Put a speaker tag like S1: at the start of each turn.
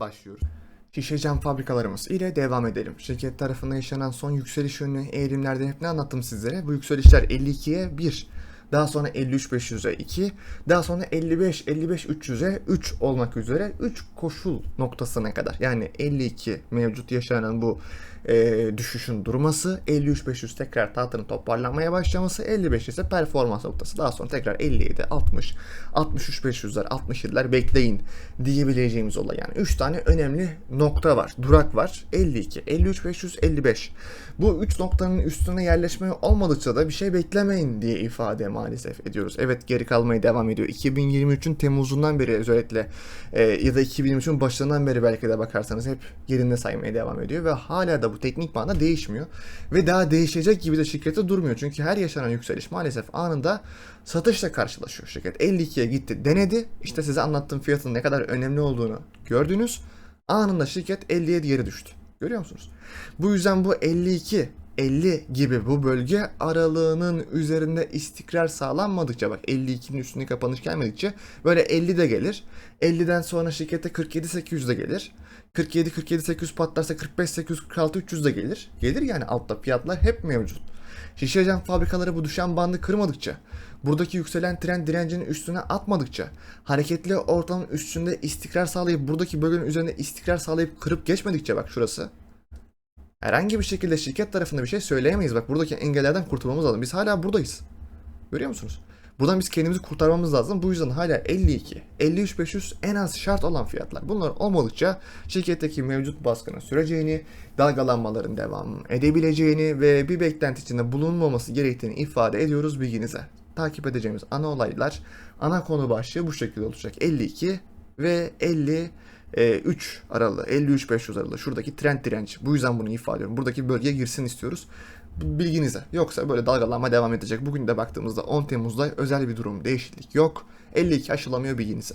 S1: başlıyoruz. Şişe cam fabrikalarımız ile devam edelim. Şirket tarafından yaşanan son yükseliş yönlü eğilimlerde hep ne anlattım sizlere? Bu yükselişler 52'ye 1, daha sonra 53-500'e 2, daha sonra 55-55-300'e 3 olmak üzere 3 koşul noktasına kadar. Yani 52 mevcut yaşanan bu e, düşüşün durması, 53-500 tekrar tahtının toparlanmaya başlaması, 55 ise performans noktası. Daha sonra tekrar 57, 60, 63-500'ler, 67'ler bekleyin diyebileceğimiz olay. Yani 3 tane önemli nokta var, durak var. 52, 53-500, 55. Bu 3 noktanın üstüne yerleşme olmadıkça da bir şey beklemeyin diye ifade maalesef ediyoruz. Evet geri kalmaya devam ediyor. 2023'ün Temmuz'undan beri özellikle e, ya da 2023'ün başlarından beri belki de bakarsanız hep yerinde saymaya devam ediyor ve hala da bu teknik manada değişmiyor. Ve daha değişecek gibi de şirkette durmuyor. Çünkü her yaşanan yükseliş maalesef anında satışla karşılaşıyor şirket. 52'ye gitti denedi. İşte size anlattığım fiyatın ne kadar önemli olduğunu gördünüz. Anında şirket 50'ye geri düştü. Görüyor musunuz? Bu yüzden bu 52 50 gibi bu bölge aralığının üzerinde istikrar sağlanmadıkça bak 52'nin üstüne kapanış gelmedikçe böyle 50 de gelir. 50'den sonra şirkete 47 800 de gelir. 47 47 800 patlarsa 45 800 46 300 de gelir. Gelir yani altta fiyatlar hep mevcut. Şişe cam fabrikaları bu düşen bandı kırmadıkça, buradaki yükselen trend direncinin üstüne atmadıkça, hareketli ortamın üstünde istikrar sağlayıp buradaki bölgenin üzerinde istikrar sağlayıp kırıp geçmedikçe bak şurası. Herhangi bir şekilde şirket tarafında bir şey söyleyemeyiz. Bak buradaki engellerden kurtulmamız lazım. Biz hala buradayız. Görüyor musunuz? Buradan biz kendimizi kurtarmamız lazım. Bu yüzden hala 52, 53 500 en az şart olan fiyatlar. Bunlar olmadıkça şirketteki mevcut baskının süreceğini, dalgalanmaların devam edebileceğini ve bir beklenti içinde bulunmaması gerektiğini ifade ediyoruz bilginize. Takip edeceğimiz ana olaylar, ana konu başlığı bu şekilde olacak. 52 ve 50 3 aralığı, 53-500 aralığı şuradaki trend direnç. Bu yüzden bunu ifade ediyorum. Buradaki bölgeye girsin istiyoruz. Bilginize. Yoksa böyle dalgalanma devam edecek. Bugün de baktığımızda 10 Temmuz'da özel bir durum, değişiklik yok. 52 aşılamıyor bilginize.